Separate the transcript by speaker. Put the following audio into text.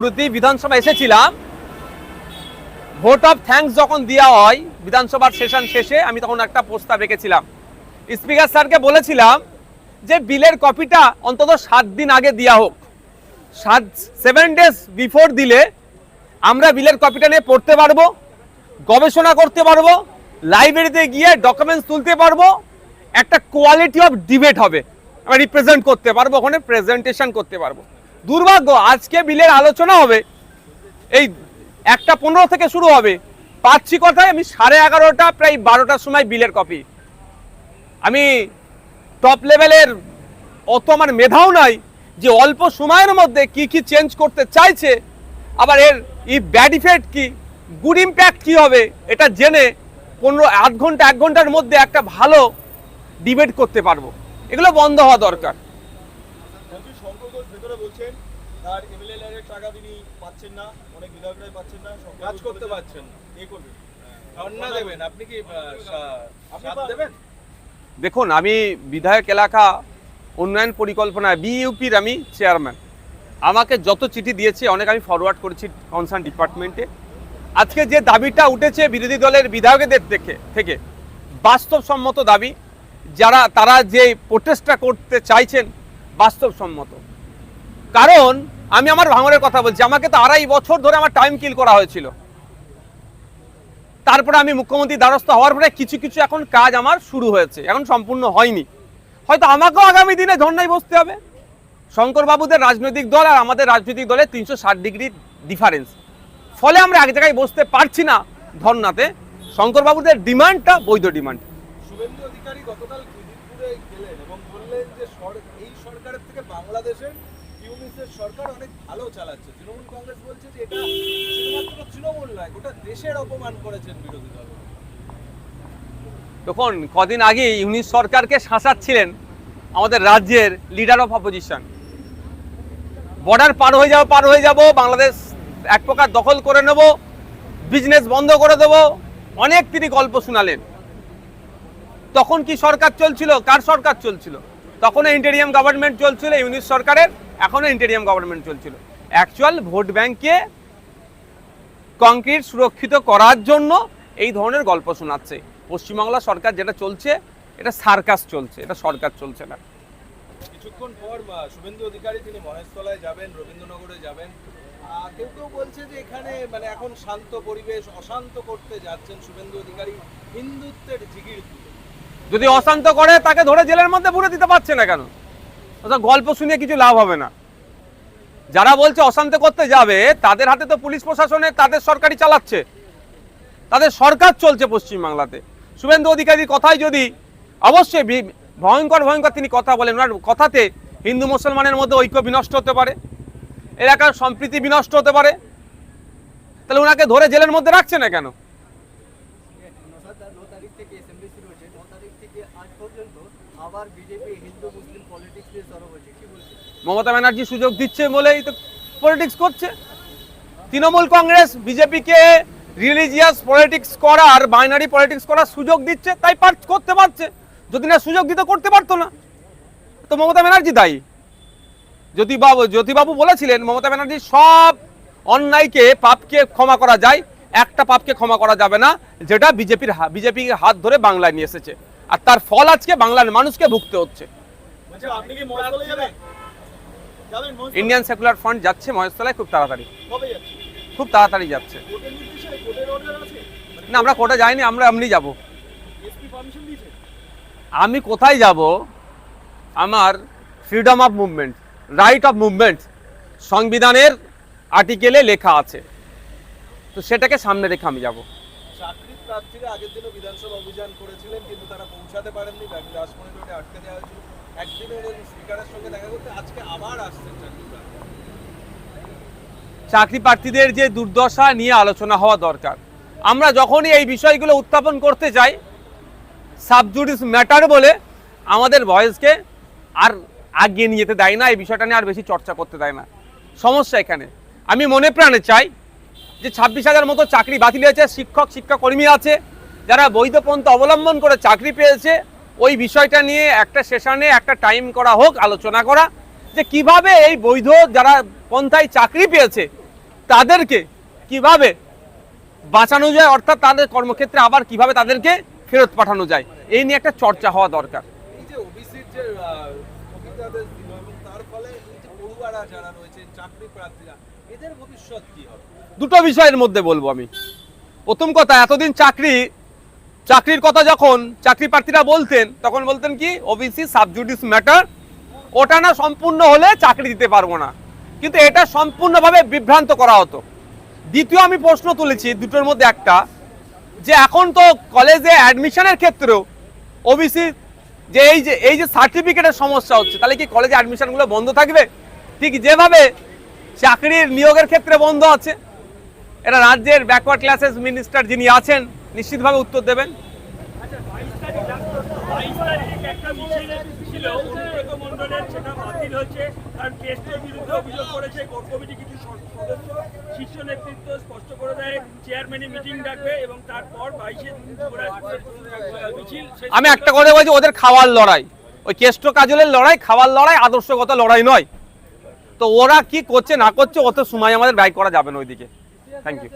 Speaker 1: প্রতি বিধানসভা এসেছিলাম। ভোট অফ থ্যাঙ্কস যখন দেওয়া হয়, বিধানসভার সেশন শেষে আমি তখন একটা প্রস্তাব রেখেছিলাম। স্পিকার স্যারকে বলেছিলাম যে বিলের কপিটা অন্তত সাত দিন আগে দেওয়া হোক। সাত সেভেন ডেজ বিফোর দিলে আমরা বিলের কপিটা নিয়ে পড়তে পারব, গবেষণা করতে পারব লাইব্রেরিতে গিয়ে ডকুমেন্টস তুলতে পারব, একটা কোয়ালিটি অফ ডিবেট হবে। আমরা রিপ্রেজেন্ট করতে পারব, ওখানে প্রেজেন্টেশন করতে পারব। দুর্ভাগ্য, আজকে বিলের আলোচনা হবে। এই একটা পনেরো থেকে শুরু হবে। পাচ্ছি কথায় আমি সাড়ে এগারোটা, প্রায় বারোটার সময় বিলের কপি। আমি টপ লেভেলের অত আমার মেধাও নাই যে অল্প সময়ের মধ্যে কি কি চেঞ্জ করতে চাইছে। আবার এর ই ব্যাড ইফেক্ট কি গুড ইম্প্যাক্ট কি হবে, এটা জেনে পনেরো, আধ ঘণ্টা, এক ঘণ্টার মধ্যে একটা ভালো ডিবেট করতে পারব। এগুলো বন্ধ হওয়া দরকার।
Speaker 2: তার এমএলএ টাকা তিনি পাচ্ছেন না অনেক বিধায়করাই পাচ্ছেন না
Speaker 3: কাজ করতে পারছেন না।
Speaker 2: এ
Speaker 3: ধর্ণা দেবেন। আপনি কি। দেবেন।
Speaker 1: দেখুন আমি বিধায়ক এলাকা উন্নয়ন পরিকল্পনা বিইউপির আমি চেয়ারম্যান আমাকে যত চিঠি দিয়েছে অনেক আমি ফরওয়ার্ড করেছি কনসার্ন ডিপার্টমেন্টে আজকে যে দাবিটা উঠেছে বিরোধী দলের বিধায়কদের থেকে থেকে বাস্তবসম্মত দাবি যারা তারা যে প্রোটেস্টটা করতে চাইছেন বাস্তবসম্মত। কারণ আমি আমার ভাঙনের কথা বলছি। আমাকে তো আড়াই বছর ধরে আমার টাইম কিল করা হয়েছিল। তারপরে আমি মুখ্যমন্ত্রী দ্বারস্থ হওয়ার পরে কিছু কিছু এখন কাজ আমার শুরু হয়েছে। এখন সম্পূর্ণ হয়নি। হয়তো আমাকেও আগামী দিনে ধর্নায় বসতে হবে। শঙ্করবাবুদের রাজনৈতিক দল আর আমাদের রাজনৈতিক দলের তিনশো ষাট ডিগ্রি ডিফারেন্স ফলে আমরা এক জায়গায় বসতে পারছি না ধর্নাতে। শঙ্করবাবুদের ডিমান্ডটা বৈধ ডিমান্ড
Speaker 2: অধিকারী গতকাল গেলেন এবং বললেন যে এই সরকারের থেকে বাংলাদেশের ইউনিসের সরকার অনেক ভালো চালাচ্ছে। তৃণমূল কংগ্রেস বলছে যে এটা শুধুমাত্র তৃণমূল নয়, গোটা দেশের অপমান করেছেন বিরোধী দল।
Speaker 1: তখন কদিন আগে ইউনিশ সরকারকে শাসাচ্ছিলেন আমাদের রাজ্যের লিডার অফ অপোজিশন বর্ডার পার হয়ে যাব, পার হয়ে যাব, বাংলাদেশ এক প্রকার দখল করে নেব বিজনেস বন্ধ করে দেব, অনেক তিনি গল্প শোনালেন। তখন কি সরকার চলছিল? কার সরকার চলছিল? তখনও ইন্টেরিয়াম গভর্নমেন্ট চলছিল ইউনিশ সরকারের। এখনও ইন্টেরিয়াম গভর্নমেন্ট চলছিল। অ্যাকচুয়াল ভোট ব্যাংকে কংক্রিট সুরক্ষিত করার জন্য এই ধরনের গল্প শোনাচ্ছে। পশ্চিমবাংলা সরকার যেটা চলছে এটা সার্কাস চলছে এটা সরকার চলছে না।
Speaker 2: কিছুক্ষণ পর শুভেন্দু অধিকারী তিনি মহেশতলায় যাবেন রবীন্দ্রনগরে যাবেন। কেউ কেউ বলছে যে এখানে মানে এখন শান্ত পরিবেশ অশান্ত করতে যাচ্ছেন শুভেন্দু অধিকারী হিন্দুত্বের জিগির
Speaker 1: যদি অশান্ত করে তাকে ধরে জেলের মধ্যে ভরে দিতে পারছে না কেন? ওটা গল্প শুনে কিছু লাভ হবে না। যারা বলছে অশান্ত করতে যাবে, তাদের হাতে তো পুলিশ প্রশাসনে তাদের সরকারি চালাচ্ছে। তাদের সরকার চলছে পশ্চিমবাংলাতে। শুভেন্দু অধিকারীর কথাই যদি অবশ্যই ভয়ঙ্কর ভয়ঙ্কর তিনি কথা বলেন। ওনার কথাতে হিন্দু মুসলমানের মধ্যে ঐক্য বিনষ্ট হতে পারে। এলাকার সম্প্রীতি বিনষ্ট হতে পারে। তাহলে ওনাকে ধরে জেলের মধ্যে রাখছে না কেন?
Speaker 4: তারিখ থেকে অ্যাসেম্বলি শুরু হয়েছে। ন তারিখ থেকে আজ পর্যন্ত আবার বিজেপি হিন্দু, মুসলিম পলিটিক্স নিয়ে সরব হয়েছে। কি বলছেন?
Speaker 1: মমতা ব্যানার্জি সুযোগ দিচ্ছে বলেই তো পলিটিক্স করছে। তৃণমূল কংগ্রেস বিজেপিকে রিলিজিয়াস পলিটিক্স করার বাইনারি পলিটিক্স করার সুযোগ দিচ্ছে, তাই পার করতে পারছে। যদি না সুযোগ দিতে, করতে পারতো না। তো মমতা ব্যানার্জি দায়ী। জ্যোতিবাবু জ্যোতিবাবু বলেছিলেন, মমতা ব্যানার্জি সব অন্যায়কে, পাপকে ক্ষমা করা যায়। একটা পাপকে ক্ষমা করা যাবে না যেটা বিজেপির বিজেপি হাত ধরে বাংলায় নিয়ে এসেছে। আর তার ফল আজকে বাংলার মানুষকে ভুগতে হচ্ছে।
Speaker 2: মহেশতলায়?
Speaker 1: ইন্ডিয়ান সেকুলার ফ্রন্ট যাচ্ছে মহেশতলায় খুব তাড়াতাড়ি। খুব তাড়াতাড়ি যাচ্ছে। না আমরা কোর্টে যাইনি আমরা এমনি যাব। আমি কোথায় যাব? আমার freedom of movement right of movement সংবিধানের আর্টিকেলে লেখা আছে। তো সেটাকে সামনে রেখে আমি যাব।
Speaker 2: চাকরির প্রার্থীরা আগের দিনও বিধানসভা অভিযান করেছিলেন কিন্তু তারা পৌঁছাতে পারেননি। রাজমণি রোডে আটকে দেওয়া হয়েছিল। একদিনে স্পিকারের সঙ্গে দেখা করতে আজকে আবার আসছেন চাকরি
Speaker 1: চাকরি প্রার্থীদের যে দুর্দশা নিয়ে আলোচনা হওয়া দরকার। আমরা যখনই এই বিষয়গুলো উত্থাপন করতে চাই সাবজুডিস ম্যাটার বলে আমাদের ভয়েসকে আর আগিয়ে নিয়ে যেতে দেয় না এই বিষয়টা নিয়ে আর বেশি চর্চা করতে দেয় না। সমস্যা এখানে। আমি মনে প্রাণে চাই যে ছাব্বিশ হাজার মতো চাকরি বাতিল হয়েছে, শিক্ষক, শিক্ষাকর্মী আছে, যারা বৈধ পন্থা অবলম্বন করে চাকরি পেয়েছে, ওই বিষয়টা নিয়ে একটা সেশনে একটা টাইম করা হোক, আলোচনা করা, যে কীভাবে এই বৈধ যারা পন্থায় চাকরি পেয়েছে, তাদেরকে কীভাবে বাঁচানো যায়, অর্থাৎ তাদের কর্মক্ষেত্রে আবার কীভাবে তাদেরকে ফেরত পাঠানো যায়, এই নিয়ে একটা চর্চা হওয়া দরকার।
Speaker 2: তার ফলে যারা চাকরি প্রার্থীরা
Speaker 1: দুটো বিষয়ের মধ্যে বলব আমি। প্রথম কথা, এতদিন চাকরি, চাকরির কথা যখন চাকরি প্রার্থীরা বলতেন, তখন বলতেন কি ওবিসি সাবজুডিস ম্যাটার ওটা না সম্পূর্ণ হলে চাকরি দিতে পারব না। কিন্তু এটা সম্পূর্ণভাবে বিভ্রান্ত করা হতো। দ্বিতীয় আমি প্রশ্ন তুলেছি, দুটোর মধ্যে একটা, যে এখন তো কলেজে অ্যাডমিশনের ক্ষেত্রেও ওবিসি যে এই যে এই যে সার্টিফিকেটের সমস্যা হচ্ছে, তাহলে কি কলেজে অ্যাডমিশনগুলো বন্ধ থাকবে? ঠিক যেভাবে চাকরির নিয়োগের ক্ষেত্রে বন্ধ আছে। এটা রাজ্যের ব্যাকওয়ার্ড ক্লাসেস মিনিস্টার যিনি আছেন, নিশ্চিতভাবে উত্তর দেবেন। আমি একটা কথা বলছি, ওদের খাওয়ার লড়াই। ওই কেষ্ট কাজলের লড়াই, খাওয়ার লড়াই, আদর্শগত লড়াই নয়। তো ওরা কি করছে না করছে অত সময় আমাদের ব্যয় করা যাবে না ওইদিকে। Thank you